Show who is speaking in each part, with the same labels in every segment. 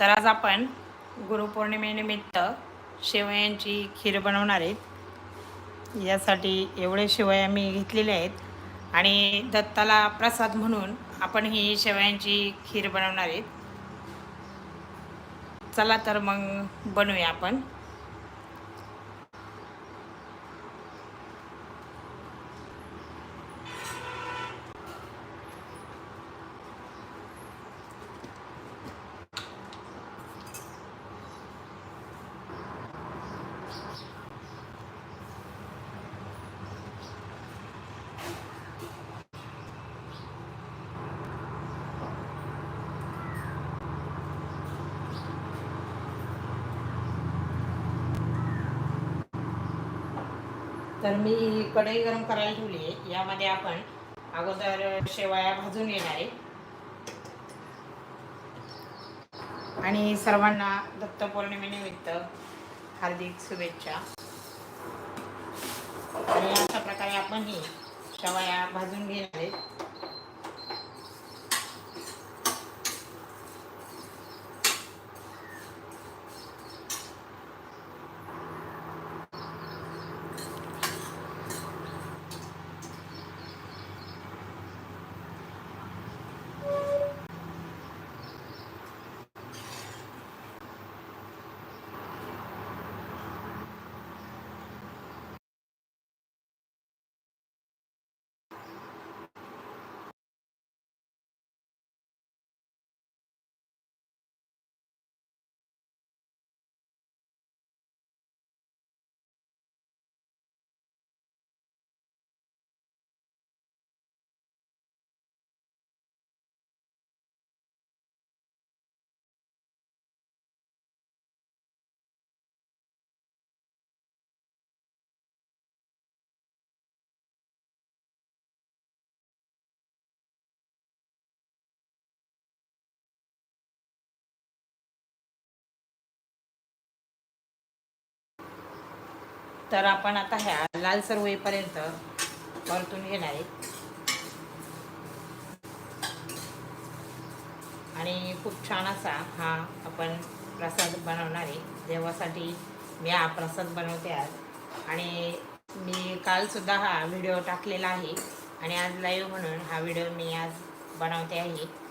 Speaker 1: तर आज आपण गुरुपौर्णिमेनिमित्त शेवयांची खीर बनवणार आहेत. यासाठी एवढे शेवया मी घेतलेले आहेत. आणि दत्ताला प्रसाद म्हणून आपण ही शेवयांची खीर बनवणार आहेत. चला तर मग बनवूया आपण. तर मी कढई गरम करायला ठेवली आहे. यामध्ये आपण अगोदर शेवया भाजून घेणार आहे. आणि सर्वांना दत्त पौर्णिमेनिमित्त हार्दिक शुभेच्छा. आणि अशा प्रकारे आपण ही शेवया भाजून घेणार आहेत तर आपण आता ह्या लालसर होईपर्यंत परतून घेणार आहे. आणि खूप छान असा हा आपण प्रसाद बनवणार आहे. देवासाठी मी हा प्रसाद बनवते आज. आणि मी कालसुद्धा हा व्हिडिओ टाकलेला आहे. आणि आज लाईव्ह म्हणून हा व्हिडिओ मी आज बनवते आहे.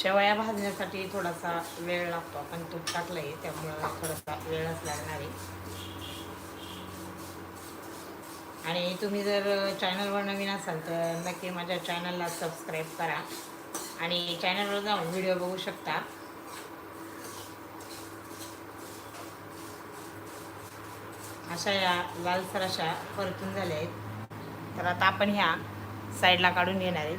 Speaker 1: शेवया भाजण्यासाठी थोडासा वेळ लागतो. आपण तूप टाकलं आहे त्यामुळं थोडासा वेळच लागणार आहे. आणि तुम्ही जर चॅनलवर नवीन असाल तर नक्की माझ्या चॅनलला सबस्क्राईब करा. आणि चॅनलवर जाऊन व्हिडिओ बघू शकता. अशा या लालसर अशा परतून झाल्या आहेत. तर आता आपण ह्या साईडला काढून घेणार आहेत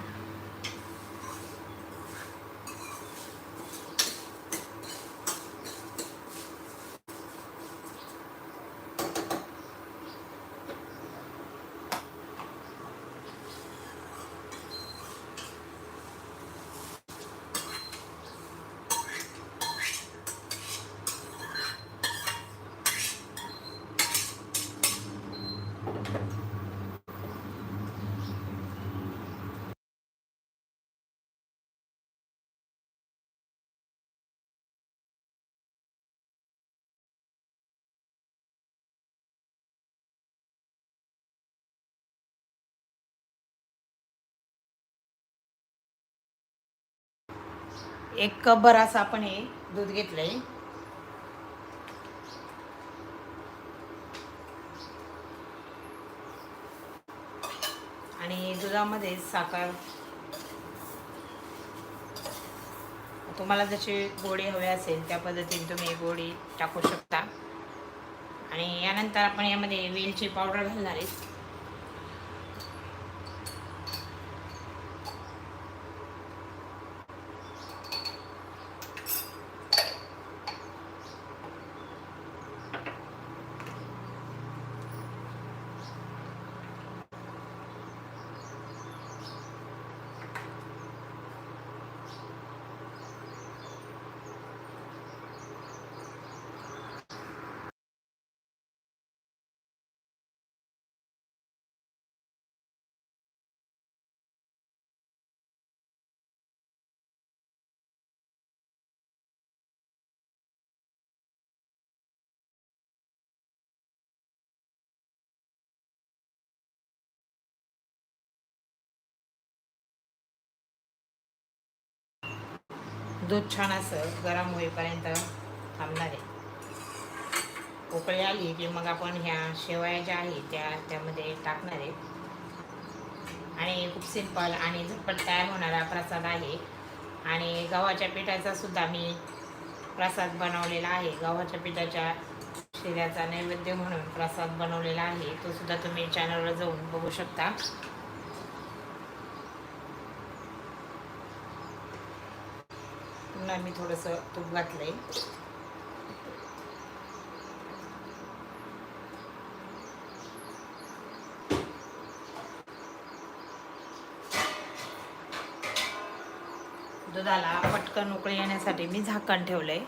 Speaker 1: एक कपभर असं आपण हे दूध घेतलंय. आणि दुधामध्ये साखर. तुम्हाला जशी गोडी हवी असेल त्या पद्धतीने तुम्ही गोडी टाकू शकता. आणि यानंतर आपण यामध्ये वेलची पावडर घालणार आहे. दूध छान असं गरम होईपर्यंत थांबणार आहे. उकळी आली की मग आपण ह्या शेवया ज्या आहेत त्या त्यामध्ये टाकणार आहे. आणि खूप सिंपल आणि झटपट तयार होणारा प्रसाद आहे. आणि गव्हाच्या पिठाचा सुद्धा मी प्रसाद बनवलेला आहे. गव्हाच्या पिठाच्या शिऱ्याचा नैवेद्य म्हणून प्रसाद बनवलेला आहे. तो सुद्धा तुम्ही चॅनलवर जाऊन बघू शकता. पुन्हा मी थोडंसं तूप घातलंय. दुधाला पटकन उकळी येण्यासाठी मी झाकण ठेवलंय.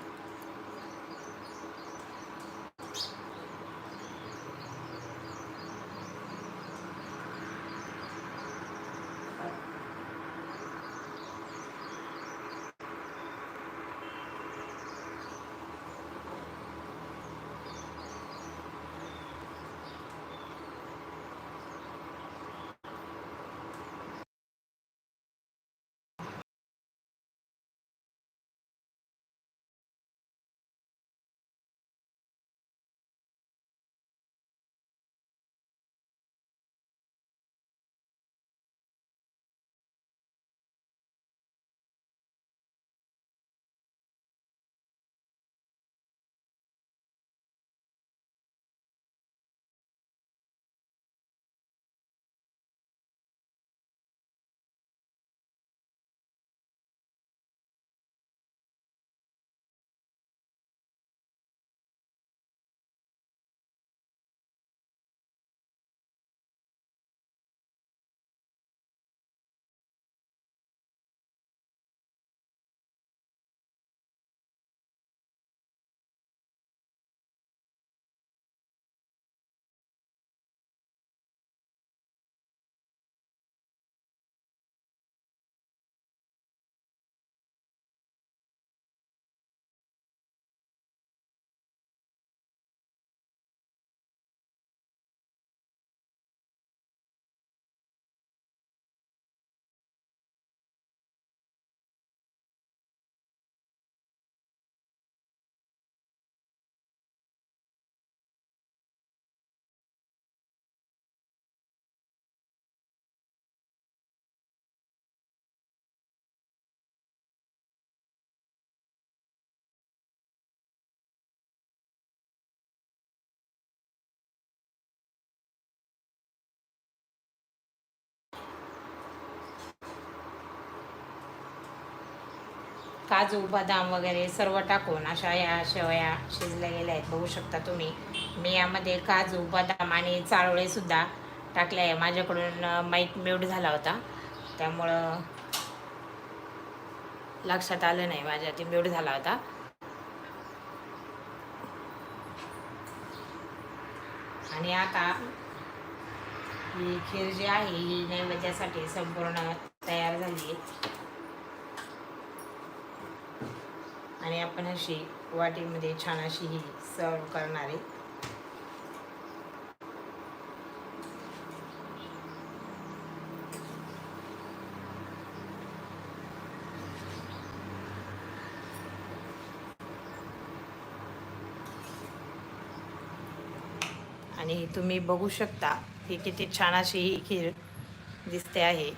Speaker 1: काजू बदाम वगैरे सर्व टाकून अशा या शेवया शिजल्या गेल्या आहेत. बघू शकता तुम्ही. मी यामध्ये काजू बदाम आणि चारोळे सुद्धा टाकले आहे. माझ्याकडून माईक म्यूट झाला होता. त्यामुळं लक्षात आलं नाही माझ्या. ते म्यूट झाला होता. आणि आता ही खीर जी आहे ही नैवेद्यासाठी संपूर्ण तयार झाली आहे. आणि आपण अशी वाटीमध्ये छान अशी ही सर्व करणार आहे. आणि तुम्ही बघू शकता ही किती छान अशी ही खीर दिसते आहे.